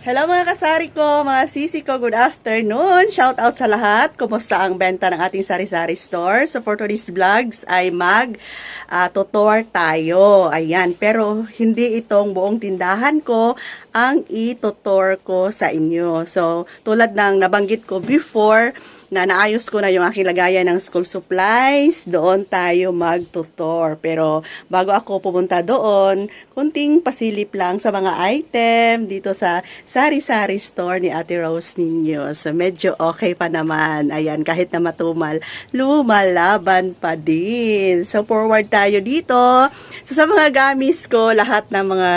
Hello mga kasari ko, mga sisi ko, good afternoon. Shout out sa lahat. Kumusta ang benta ng ating sari-sari store? So for today's vlogs ay mag ah, tutor tayo. Ayan, pero hindi itong buong tindahan ko ang itutor ko sa inyo. So tulad ng nabanggit ko before, na naayos ko na yung aking lagayan ng school supplies, doon tayo magtutor. Pero bago ako pumunta doon, kunting pasilip lang sa mga item dito sa sari-sari store ni Ate Rose ninyo. So medyo okay pa naman. Ayan, kahit na matumal, lumalaban pa din. So forward tayo dito. So sa mga gamis ko, lahat ng mga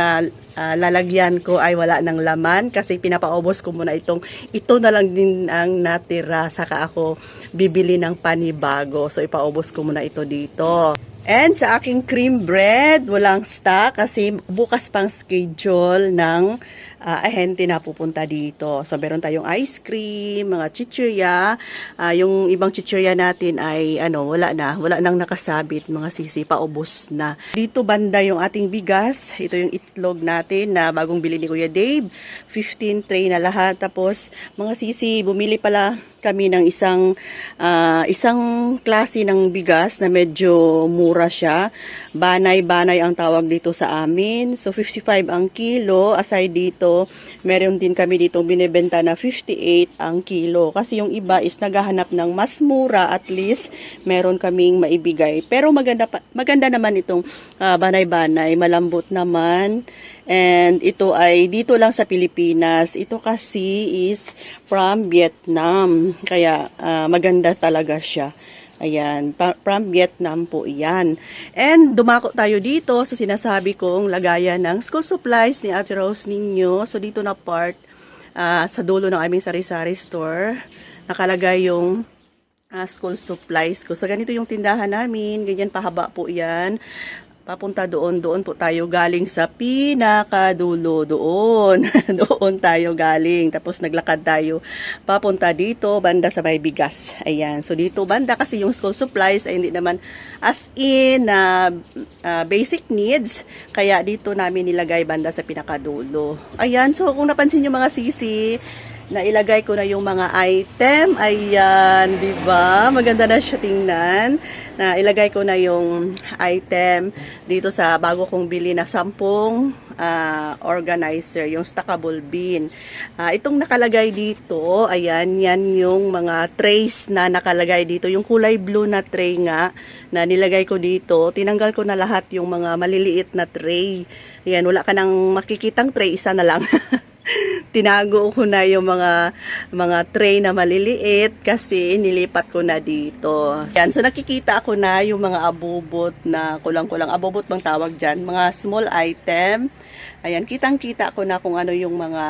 ah, lalagyan ko ay wala ng laman kasi pinapaubos ko muna itong ito na lang din ang natira saka ako bibili ng panibago so ipaubos ko muna ito dito and sa aking cream bread walang stock kasi bukas pang schedule ng ah, ahente na pupunta dito. So, meron tayong ice cream, mga chichirya. Ah, yung ibang chichirya natin ay, ano, wala na. Wala nang nakasabit, mga sisi, paubos na. Dito banda yung ating bigas. Ito yung itlog natin na bagong bili ni Kuya Dave. 15 tray na lahat. Tapos, mga sisi, bumili pala kami ng isang ah, isang klase ng bigas na medyo mura siya. Banay-banay ang tawag dito sa amin. So 55 ang kilo. Aside dito, meron din kami dito binebenta na 58 ang kilo. Kasi yung iba is naghahanap ng mas mura at least meron kaming maibigay. Pero maganda pa, maganda naman itong ah, banay-banay, malambot naman. And ito ay dito lang sa Pilipinas. Ito kasi is from Vietnam. Kaya ah, maganda talaga siya. Ayan, from Vietnam po iyan. And dumako tayo dito sa sinasabi kong lagayan ng school supplies ni Ate Rose ninyo. So dito na part ah, sa dulo ng aming sari-sari store. Nakalagay yung ah, school supplies ko. So ganito yung tindahan namin. Ganyan pahaba po yan papunta doon, doon po tayo galing sa pinakadulo doon. doon tayo galing. Tapos naglakad tayo papunta dito, banda sa may bigas. Ayan. So dito banda kasi yung school supplies ay hindi naman as in na ah, basic needs. Kaya dito namin nilagay banda sa pinakadulo. Ayan. So kung napansin nyo mga sisi, na ilagay ko na yung mga item. Ayan, di ba? Maganda na siya tingnan. Na ilagay ko na yung item dito sa bago kong bili na sampung ah, organizer, yung stackable bin. Ah, itong nakalagay dito, ayan, yan yung mga trays na nakalagay dito. Yung kulay blue na tray nga na nilagay ko dito. Tinanggal ko na lahat yung mga maliliit na tray. Ayan, wala ka nang makikitang tray, isa na lang. tinago ko na yung mga mga tray na maliliit kasi nilipat ko na dito. Yan, so nakikita ako na yung mga abubot na kulang-kulang. Abubot bang tawag dyan? Mga small item. Ayan, kitang-kita ko na kung ano yung mga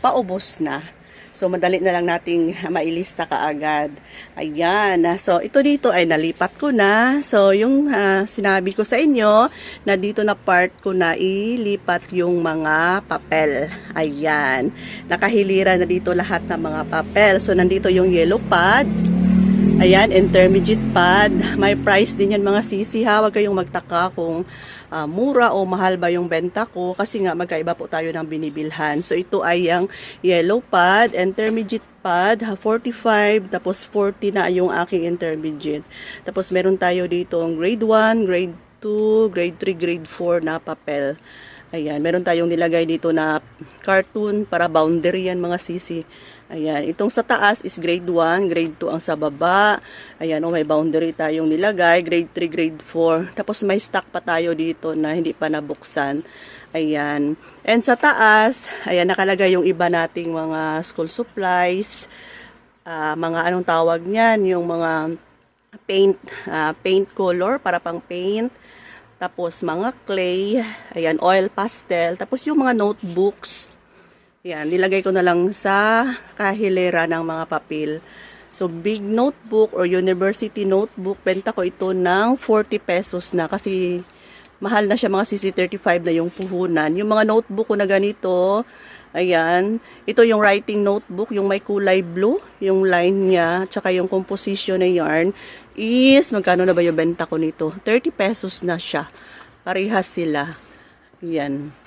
paubos na. So, madali na lang nating mailista kaagad. Ayan. So, ito dito ay nalipat ko na. So, yung ah, sinabi ko sa inyo na dito na part ko na ilipat yung mga papel. Ayan. Nakahilira na dito lahat ng mga papel. So, nandito yung yellow pad. Ayan, intermediate pad. May price din yan mga sisi ha. Huwag kayong magtaka kung ah, mura o mahal ba yung benta ko. Kasi nga magkaiba po tayo ng binibilhan. So ito ay ang yellow pad, intermediate pad, ha, 45, tapos 40 na yung aking intermediate. Tapos meron tayo dito ang grade 1, grade 2, grade 3, grade 4 na papel. Ayan, meron tayong nilagay dito na cartoon para boundary yan mga sisi. Ayan, itong sa taas is grade 1, grade 2 ang sa baba. Ayan, oh, may boundary tayong nilagay, grade 3, grade 4. Tapos may stock pa tayo dito na hindi pa nabuksan. Ayan. And sa taas, ayan, nakalagay yung iba nating mga school supplies. Ah, mga anong tawag niyan, yung mga paint, ah, paint color para pang paint. Tapos mga clay, ayan, oil pastel. Tapos yung mga notebooks, yan, nilagay ko na lang sa kahilera ng mga papel. So, big notebook or university notebook, benta ko ito ng 40 pesos na kasi mahal na siya mga CC35 na yung puhunan. Yung mga notebook ko na ganito, ayan, ito yung writing notebook, yung may kulay blue, yung line niya, tsaka yung composition na yarn, is, magkano na ba yung benta ko nito? 30 pesos na siya. Parehas sila. Yan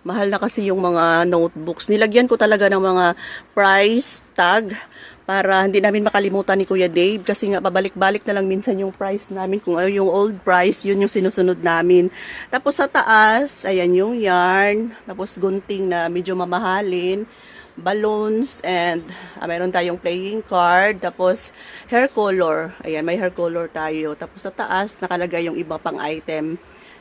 Mahal na kasi yung mga notebooks. Nilagyan ko talaga ng mga price tag para hindi namin makalimutan ni Kuya Dave kasi nga pabalik-balik na lang minsan yung price namin. Kung ano yung old price yun yung sinusunod namin. Tapos sa taas ayan yung yarn. Tapos gunting na medyo mamahalin. Balloons and ah, mayroon tayong playing card. Tapos hair color. Ayan may hair color tayo. Tapos sa taas nakalagay yung iba pang item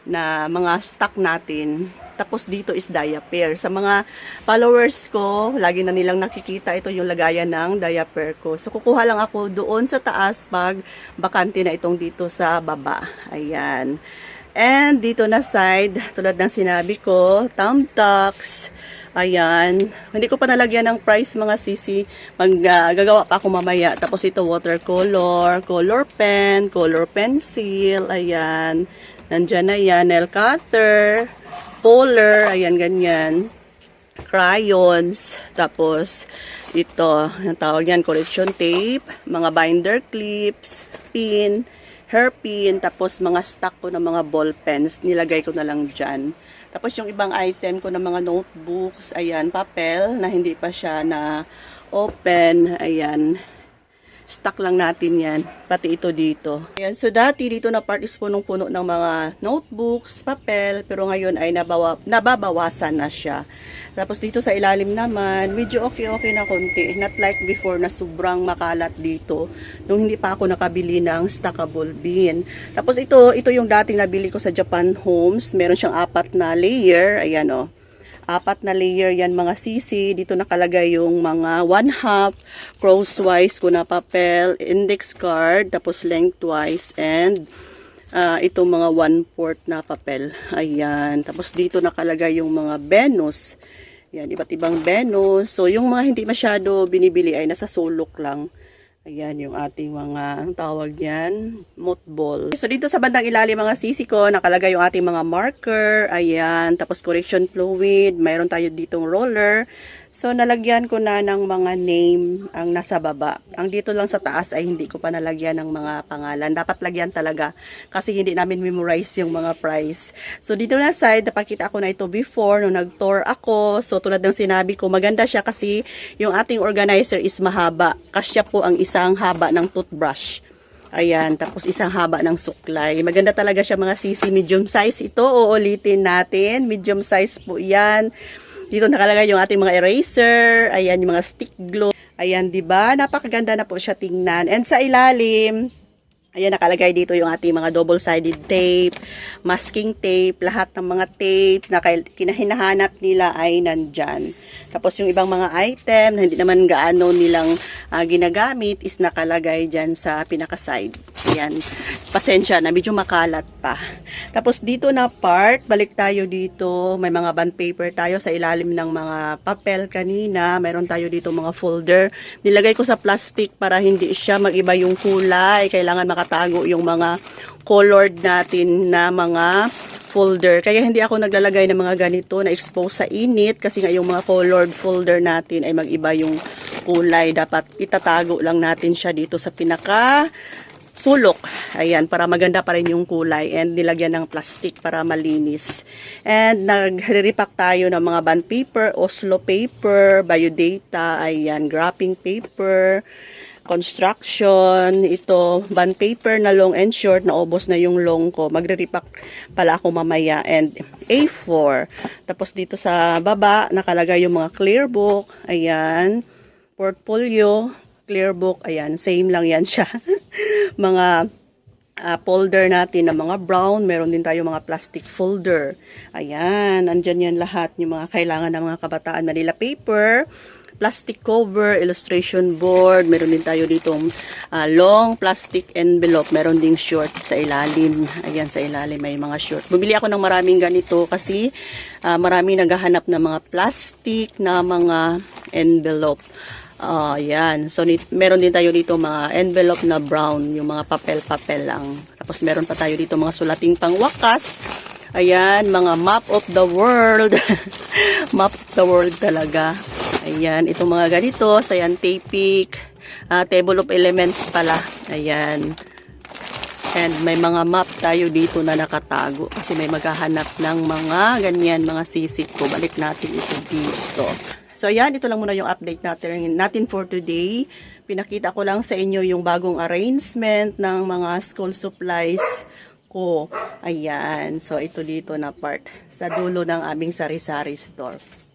na mga stock natin. Tapos dito is diaper. Sa mga followers ko, lagi na nilang nakikita ito yung lagayan ng diaper ko. So kukuha lang ako doon sa taas pag bakante na itong dito sa baba. Ayan. And dito na side, tulad ng sinabi ko, thumbtacks. Ayan. Hindi ko pa nalagyan ng price mga sisi. Mag, ah, gagawa pa ako mamaya. Tapos ito watercolor, color pen, color pencil. Ayan. Nandyan na yan. Nail cutter, puller. Ayan, ganyan. Crayons. Tapos ito, ang tawag yan, correction tape. Mga binder clips, pin, hairpin. Tapos mga stock ko ng mga ball pens. Nilagay ko na lang dyan. Tapos yung ibang item ko ng mga notebooks, ayan, papel na hindi pa siya na open, ayan. Stock lang natin yan, pati ito dito. Ayan, so dati dito na part is punong-puno ng mga notebooks, papel, pero ngayon ay nabawa, nababawasan na siya. Tapos dito sa ilalim naman, medyo okay-okay na konti. Not like before na sobrang makalat dito nung hindi pa ako nakabili ng stackable bin. Tapos ito, ito yung dating nabili ko sa Japan Homes. Meron siyang apat na layer. Ayan o. Apat na layer yan mga sisi. Dito nakalagay yung mga one half, crosswise ko na papel, index card, tapos lengthwise, and ah, itong mga one-fourth na papel. Ayan. Tapos dito nakalagay yung mga Venus. Yan, iba't ibang Venus. So, yung mga hindi masyado binibili ay nasa sulok lang. Ayan yung ating mga, ang tawag yan, mothball. So, dito sa bandang ilalim mga sisi ko, nakalagay yung ating mga marker. Ayan, tapos correction fluid. Mayroon tayo ditong roller. So, nalagyan ko na ng mga name ang nasa baba. Ang dito lang sa taas ay hindi ko pa nalagyan ng mga pangalan. Dapat lagyan talaga kasi hindi namin memorize yung mga price. So, dito na side, napakita ko na ito before nung nag-tour ako. So, tulad ng sinabi ko, maganda siya kasi yung ating organizer is mahaba. Kasya po ang isang haba ng toothbrush. Ayan, tapos isang haba ng suklay. Maganda talaga siya mga sisi. Medium size ito. Uulitin natin. Medium size po yan. Dito nakalagay yung ating mga eraser. Ayan, yung mga stick glue. Ayan, di ba? Napakaganda na po siya tingnan. And sa ilalim, Ayan, nakalagay dito yung ating mga double-sided tape, masking tape, lahat ng mga tape na kinahinahanap nila ay nandyan. Tapos yung ibang mga item na hindi naman gaano nilang ah, ginagamit is nakalagay dyan sa pinaka-side. Ayan, pasensya na, medyo makalat pa. Tapos dito na part, balik tayo dito, may mga bond paper tayo sa ilalim ng mga papel kanina. Meron tayo dito mga folder. Nilagay ko sa plastic para hindi siya mag-iba yung kulay. Kailangan makatago yung mga colored natin na mga folder. Kaya hindi ako naglalagay ng mga ganito na expose sa init kasi nga yung mga colored folder natin ay mag-iba yung kulay. Dapat itatago lang natin siya dito sa pinaka sulok. Ayan, para maganda pa rin yung kulay and nilagyan ng plastic para malinis. And nagre-repack tayo ng mga bond paper, Oslo paper, biodata, ayan, wrapping paper, construction, ito, bond paper na long and short, naubos na yung long ko. Magre-repack pala ako mamaya. And A4. Tapos dito sa baba, nakalagay yung mga clear book. Ayan. Portfolio, clear book. Ayan, same lang yan siya. mga ah, folder natin na mga brown. Meron din tayo mga plastic folder. Ayan, andyan yan lahat yung mga kailangan ng mga kabataan. Manila paper, plastic cover, illustration board. Meron din tayo ditong ah, long plastic envelope. Meron ding short sa ilalim. Ayan, sa ilalim may mga short. Bumili ako ng maraming ganito kasi ah, marami naghahanap ng mga plastic na mga envelope. Oh, yan. So, meron din tayo dito mga envelope na brown, yung mga papel-papel lang. Tapos, meron pa tayo dito mga sulating pangwakas. Ayan, mga map of the world. map of the world talaga. Ayan, itong mga ganito, scientific, ah, table of elements pala. Ayan. And may mga map tayo dito na nakatago kasi may maghahanap ng mga ganyan, mga sisig ko. Balik natin ito dito. So ayan, ito lang muna yung update natin, natin for today. Pinakita ko lang sa inyo yung bagong arrangement ng mga school supplies ko. Ayan. So ito dito na part sa dulo ng aming sari-sari store.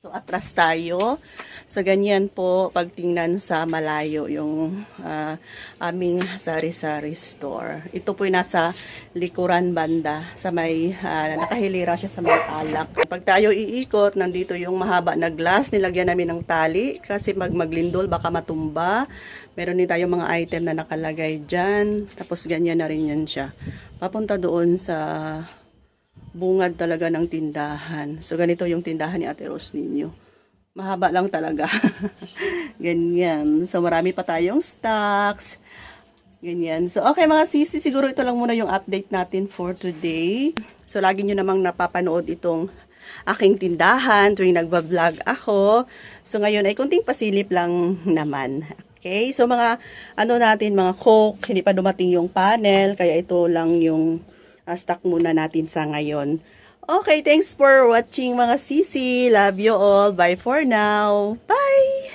So, atras tayo. So, ganyan po pagtingnan sa malayo yung ah, aming sari-sari store. Ito po yung nasa likuran banda sa may, ah, nakahilira siya sa may alak. Pag tayo iikot, nandito yung mahaba na glass. Nilagyan namin ng tali kasi mag maglindol baka matumba. Meron din tayo mga item na nakalagay dyan. Tapos ganyan na rin yan siya. Papunta doon sa bungad talaga ng tindahan. So, ganito yung tindahan ni Ate Rose ninyo. Mahaba lang talaga. Ganyan. So, marami pa tayong stocks. Ganyan. So, okay mga sisi, siguro ito lang muna yung update natin for today. So, lagi nyo namang napapanood itong aking tindahan tuwing nagbablog ako. So, ngayon ay kunting pasilip lang naman. Okay? So, mga ano natin, mga coke, hindi pa dumating yung panel, kaya ito lang yung uh, stock muna natin sa ngayon. Okay, thanks for watching mga sisi. Love you all. Bye for now. Bye!